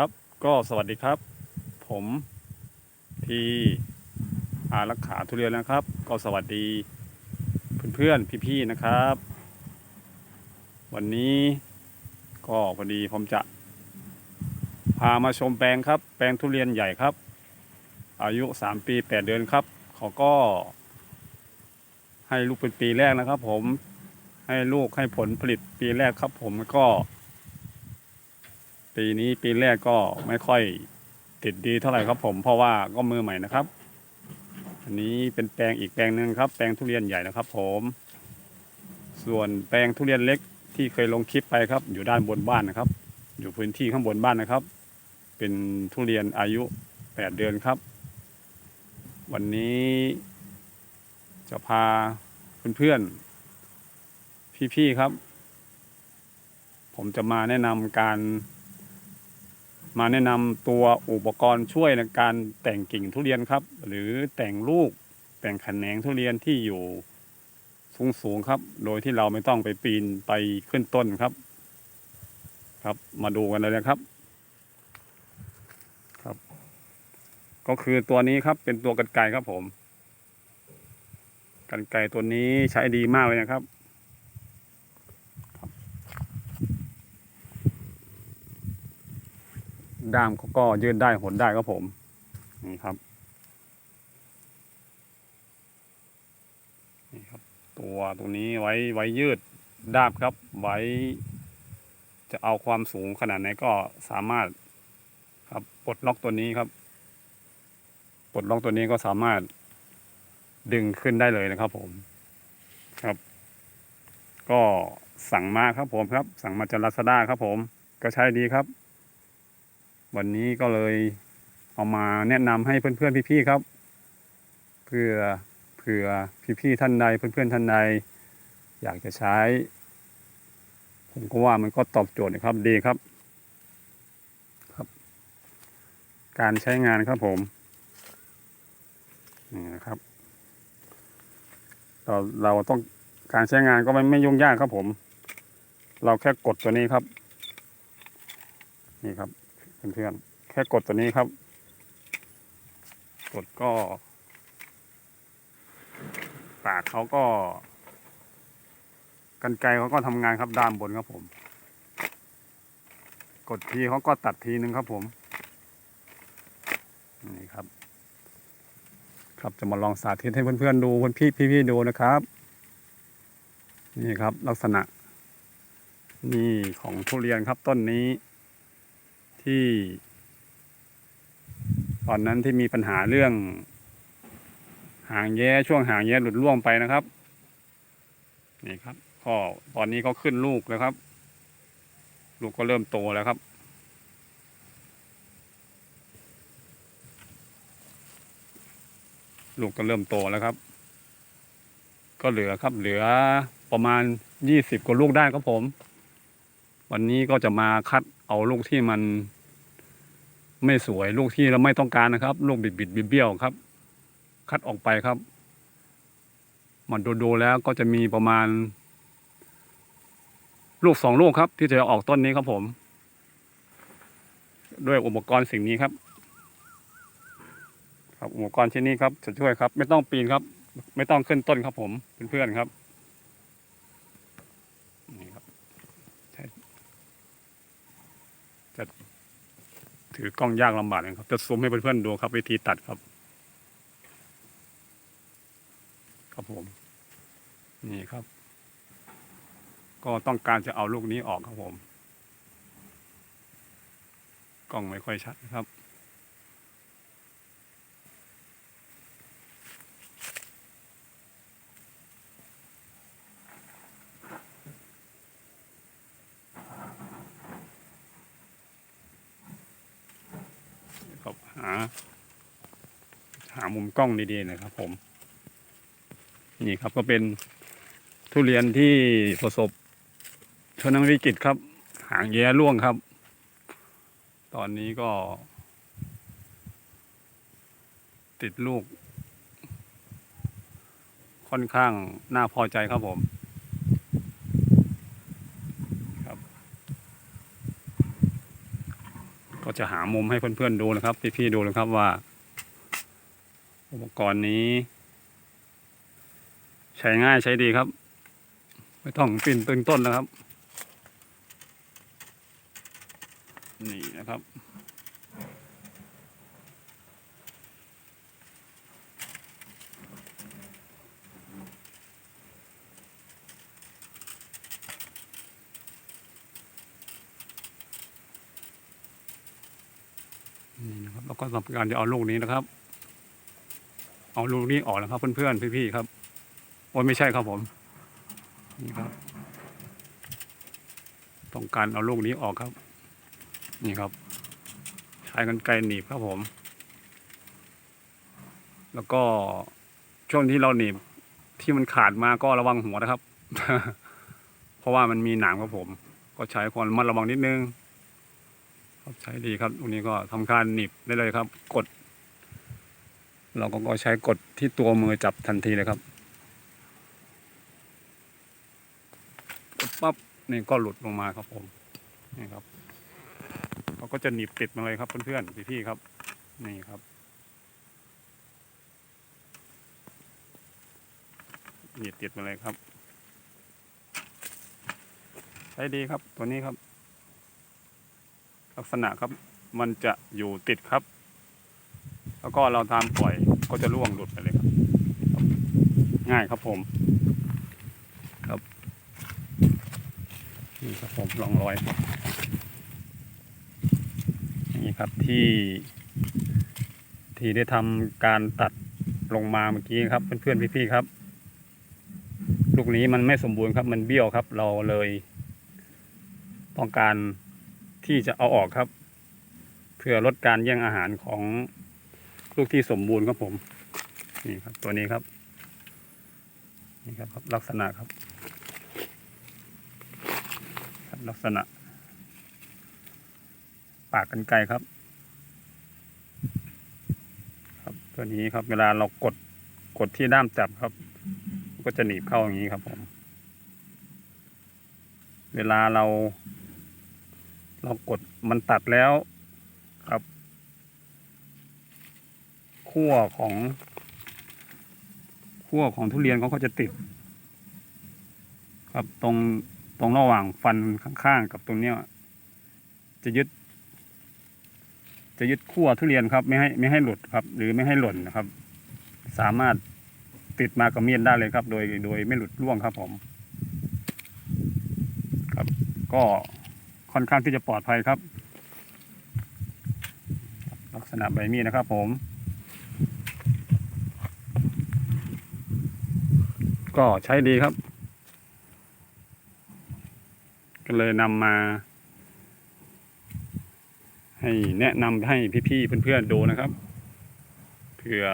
ครับ ก็สวัสดีครับ ผมทีอารักขาทุเรียนนะครับ ก็สวัสดีเพื่อนๆพี่ๆนะครับ วันนี้ก็พอดีผมจะ พามาชมแปลงครับ แปลงทุเรียนใหญ่ครับ อายุ 3 ปี 8 เดือนครับเขาก็ ให้ลูกเป็นปีแรกนะครับ ผมให้ลูกให้ผลผลิตปีแรกครับ ผมก็ ปีนี้ปีแรกก็ไม่ค่อยติดดีเท่าไหร่ครับผมเพราะว่าก็มือใหม่นะครับ อันนี้เป็นแปลงอีกแปลงหนึ่งครับ แปลงทุเรียนใหญ่นะครับ ผม ส่วนแปลงทุเรียนเล็กที่เคยลงคลิปไปครับ อยู่ด้านบนบ้านนะครับ อยู่พื้นที่ข้างบนบ้านนะครับ เป็นทุเรียนอายุแปดเดือนครับ วันนี้จะพาเพื่อนๆพี่ๆครับ ผมจะมาแนะนำการ มาแนะนำตัวอุปกรณ์ช่วยในการแต่งกิ่งทุเรียนครับ หรือแต่งลูกแต่งแขนงทุเรียนที่อยู่สูงๆครับ โดยที่เราไม่ต้องไปปีนไปขึ้นต้นครับ ครับมาดูกันเลยนะครับ ครับ ก็คือตัวนี้ครับเป็นตัวกันไกครับผม กันไกตัวนี้ใช้ดีมากเลยนะครับ ด้ามเขาก็ยืดได้หดได้ครับผมนี่ครับนี่ครับ ตัวตรงนี้ไว้ไว้ยืดด้ามครับ ไว้ จะเอาความสูงขนาดไหนก็สามารถ ครับปลดล็อกตัวนี้ครับปลดล็อกตัวนี้ก็สามารถดึงขึ้นได้เลยนะครับ ผมครับ ก็สั่งมาครับผมครับ สั่งมาจากลาซาด้าครับผม ก็ใช้ดีครับ วันนี้ก็เลยเอามาแนะนำให้เพื่อนๆพี่ๆครับ เพื่อเผื่อพี่ๆท่านใดเพื่อนๆท่านใดอยากจะใช้ ผมก็ว่ามันก็ตอบโจทย์นะครับดีครับครับ การใช้งานครับผมนี่นะครับเราเราต้องการใช้งานก็ไม่ไม่ยุ่งยากครับผม เราแค่กดตัวนี้ครับ นี่ครับ เพื่อนๆ แค่กดตัวนี้ครับ กดก็ ปากเขาก็ กันไกรเขาก็ทำงานครับด้านบนครับผม กดทีเขาก็ตัดทีนึงครับผม นี่ครับ ครับจะมาลองสาธิตให้เพื่อนๆดูเพื่อนพี่พี่ๆดูนะครับ นี่ครับลักษณะนี่ของทุเรียนครับต้นนี้ ที่ ตอนนั้นที่มีปัญหาเรื่อง หางแย้ช่วงหางแย้หลุดร่วงไปนะครับ นี่ครับก็ตอนนี้ก็ขึ้นลูกแล้วครับ ลูกก็เริ่มโตแล้วครับลูกก็เริ่มโตแล้วครับ ก็เหลือครับ เหลือประมาณยี่สิบกว่าลูกได้ครับผม วันนี้ก็จะมาคัดเอาลูกที่มัน ไม่สวยลูกที่เราไม่ต้องการนะครับ ลูกบิดบิดเบี้ยวครับ คัดออกไปครับมันดูดูแล้วก็จะมีประมาณ ลูกสองลูกครับ ที่จะออกต้นนี้ครับผม ด้วยอุปกรณ์สิ่งนี้ครับ ครับอุปกรณ์ชิ้นนี้ครับจะช่วยครับ ไม่ต้องปีนครับ ไม่ต้องขึ้นต้นครับผมเพื่อนๆครับนี่ครับใช่จะ ถือกล้องยากลำบากนะครับ จะซูมให้เพื่อนๆดูครับ วิธีตัดครับ ครับผม นี่ครับ ก็ต้องการจะเอาลูกนี้ออกครับผม กล้องไม่ค่อยชัดนะครับ ครับ หามุมกล้องดีๆนะครับ ผม นี่ครับก็เป็นทุเรียนที่ประสบชนวิกฤตครับ หางแย้ร่วงครับ ตอนนี้ก็ ติดลูก ค่อนข้างน่าพอใจครับผม ครับ ก็ จะหามุมให้เพื่อนๆดูนะครับ พี่ๆดูนะครับว่า อุปกรณ์นี้ใช้ง่ายใช้ดีครับ ไม่ต้องปิ่นตึงต้นนะครับ นี่นะครับ นี่นะครับ แล้วก็สำหรับการจะเอาลูกนี้นะครับ เอาลูกนี้ออกนะครับ เพื่อนๆพี่ๆครับโอ้ยไม่ใช่ครับผมนี่ครับ ต้องการเอาลูกนี้ออกครับ นี่ครับ ใช้กันไกรหนีบครับผม แล้วก็ช่วงที่เราหนีบที่มันขาดมาก็ระวังหัวนะครับ เพราะว่ามันมีหนามครับผม ก็ใช้ความระมัดระวังนิดนึง ครับใช้ดีครับตรงนี้ก็ทำการหนีบได้เลยครับ กด เราก็ใช้กดที่ตัวมือจับทันทีเลยครับกดปั๊บนี่ก็หลุดลงมาครับผมนี่ครับเขาก็จะหนีบติดมาเลยครับเพื่อนๆพี่ๆครับ นี่ครับหนีบติดมาเลยครับใช้ดีครับตัวนี้ครับ ลักษณะครับมันจะอยู่ติดครับ แล้วก็เราทำปล่อยก็จะร่วงหลุดไปเลยครับ ง่ายครับผม ครับนี่ครับผมลองรอยครับนี่ครับที่ที่ได้ทำการตัดลงมาเมื่อกี้ครับ เพื่อนๆพี่ๆครับลูกนี้มันไม่สมบูรณ์ครับ มันเบี้ยวครับ เราเลย ต้องการ ที่จะเอาออกครับ เพื่อลดการแย่งอาหารของลูกที่สมบูรณ์ครับผม นี่ครับตัวนี้ครับ นี่ครับลักษณะครับครับ ลักษณะ ปากกันไกลครับ ครับตัวนี้ครับ เวลาเรากดกดที่ด้ามจับครับ ก็จะหนีบเข้าอย่างนี้ครับผม เวลาเรา เรากดมันตัดแล้วครับขั้วของขั้วของทุเรียนเขาก็จะติด ครับตรงตรงระหว่างฟันข้างๆกับตรงเนี้ยจะยึด จะยึดขั้วทุเรียนครับ ไม่ให้ไม่ให้หลุดครับ หรือไม่ให้หล่นนะครับ สามารถติดมากับเมียนได้เลยครับ โดยโดยไม่หลุดร่วงครับผม ครับ ก็ ค่อนข้างที่จะปลอดภัยครับ ลักษณะใบมีดนะครับผม ก็ใช้ดีครับ ก็เลยนำมา ให้แนะนำให้พี่ๆเพื่อนๆดูนะครับเผื่อ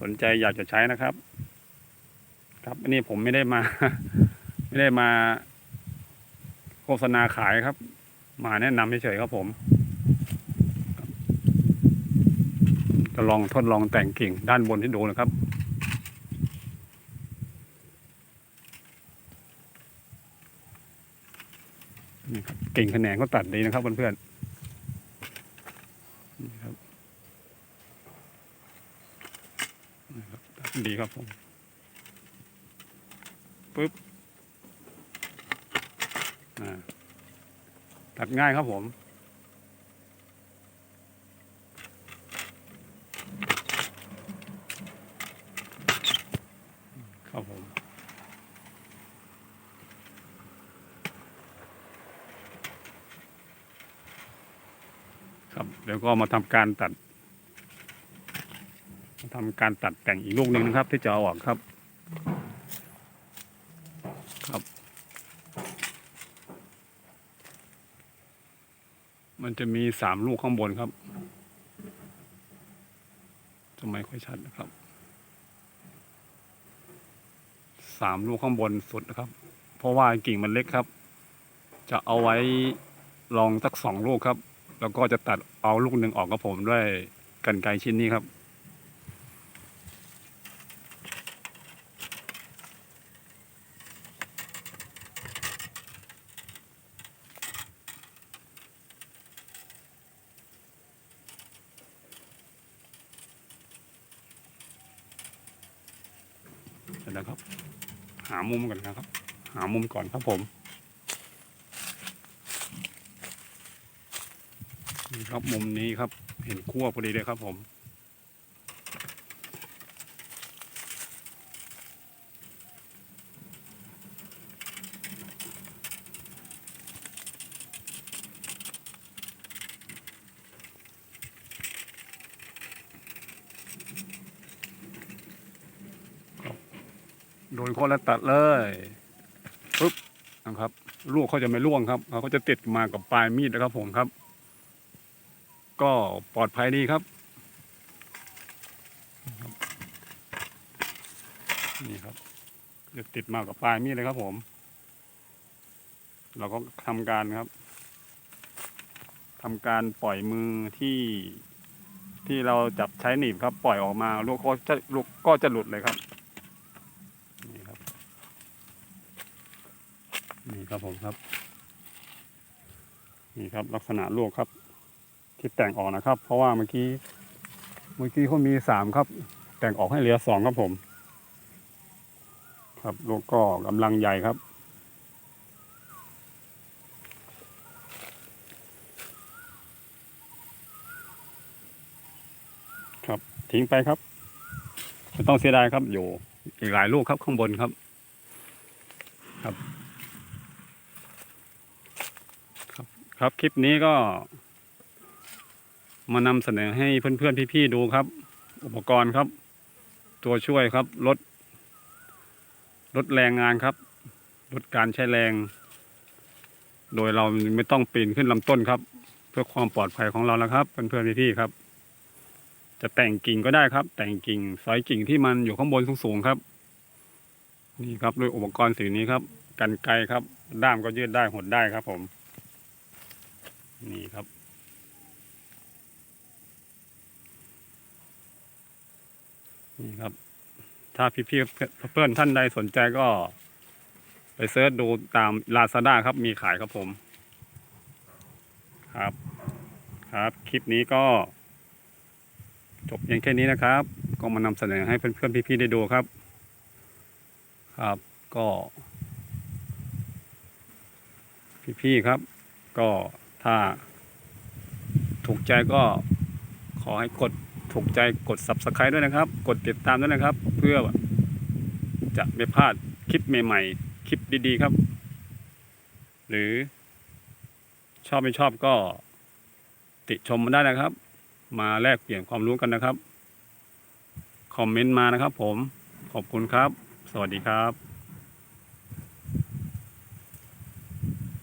สนใจอยากจะใช้นะครับ ครับอันนี้ผมไม่ได้มา ไม่ได้มา โฆษณาขายครับ มาแนะนำเฉยๆครับผม จะลองทดลองแต่งกิ่งด้านบนให้ดูนะครับนี่ครับกิ่งแขนงก็ตัดดีนะครับเพื่อนๆนี่ครับนี่ครับตัดดีครับผมปึ๊บ อ่า ตัดง่ายครับผม ครับผม ครับเดี๋ยวก็มาทำการตัดทำการตัดแต่งอีกลูกหนึ่งนะครับ ที่จะเอาออกครับ มันจะมีสามลูกข้างบนครับทำไมค่อยชัดนะครับ สามลูกข้างบนสุดนะครับ เพราะว่ากิ่งมันเล็กครับ จะเอาไว้ลองสักสองลูกครับ แล้วก็จะตัดเอาลูกหนึ่งออกกับผมด้วยกันไกลชิ้นนี้ครับ นะครับ หามุมก่อนนะครับ หามุมก่อนครับผมนี่ครับมุมนี้ครับ เห็นขั้วพอดีเลยครับผม โดนคนละตัดเลยปุ๊บนะครับลูกเขาจะไม่ร่วงครับเขาก็จะติดมากับปลายมีดนะครับผมครับ ก็ปลอดภัยดีครับนี่ครับจะติดมากับปลายมีดเลยครับผม เราก็ทำการครับทำการปล่อยมือที่ที่เราจับใช้หนีบครับ ปล่อยออกมาลูกก็จะลูกก็จะหลุดเลยครับ นี่ครับ นี่ครับผมครับ นี่ครับลักษณะลวกครับ ที่แต่งออกนะครับ เพราะว่าเมื่อกี้ เมื่อกี้เขามีสามครับ แต่งออกให้เหลือสองครับผม ครับลูกก็กำลังใหญ่ครับครับทิ้งไปครับไม่ต้องเสียดายครับอยู่อีกหลายลูกครับข้างบนครับ ครับ ครับคลิปนี้ก็ มานำเสนอให้เพื่อนๆพี่ๆดูครับ อุปกรณ์ครับ ตัวช่วยครับลดลดแรงงานครับลดการใช้แรง โดยเราไม่ต้องปีนขึ้นลำต้นครับ เพื่อความปลอดภัยของเราแล้วครับเพื่อนๆพี่ๆครับ จะแต่งกิ่งก็ได้ครับ แต่งกิ่งสอยกิ่งที่มันอยู่ข้างบนสูงๆครับ นี่ครับด้วยอุปกรณ์สีนี้ครับกันไกครับ ด้ามก็ยืดได้หดได้ครับผม นี่ครับ นี่ครับ ถ้าพี่ๆเพื่อนๆท่านใดสนใจก็ ไปเสิร์ชดูตาม Lazada ครับ มีขายครับผม ครับ ครับ คลิปนี้ก็ จบเพียงแค่นี้นะครับ ก็มานำเสนอให้เพื่อนๆพี่ๆได้ดูครับ ครับก็ พี่ๆครับ ก็ ถ้าถูกใจก็ขอให้กดถูกใจกด subscribe ด้วยนะครับ กดติดตามด้วยนะครับ เพื่อจะไม่พลาดคลิปใหม่ๆ คลิปดีๆครับ หรือชอบไม่ชอบก็ติชมมาได้นะครับ มาแลกเปลี่ยนความรู้กันนะครับ คอมเมนต์มานะครับผม ขอบคุณครับ สวัสดีครับ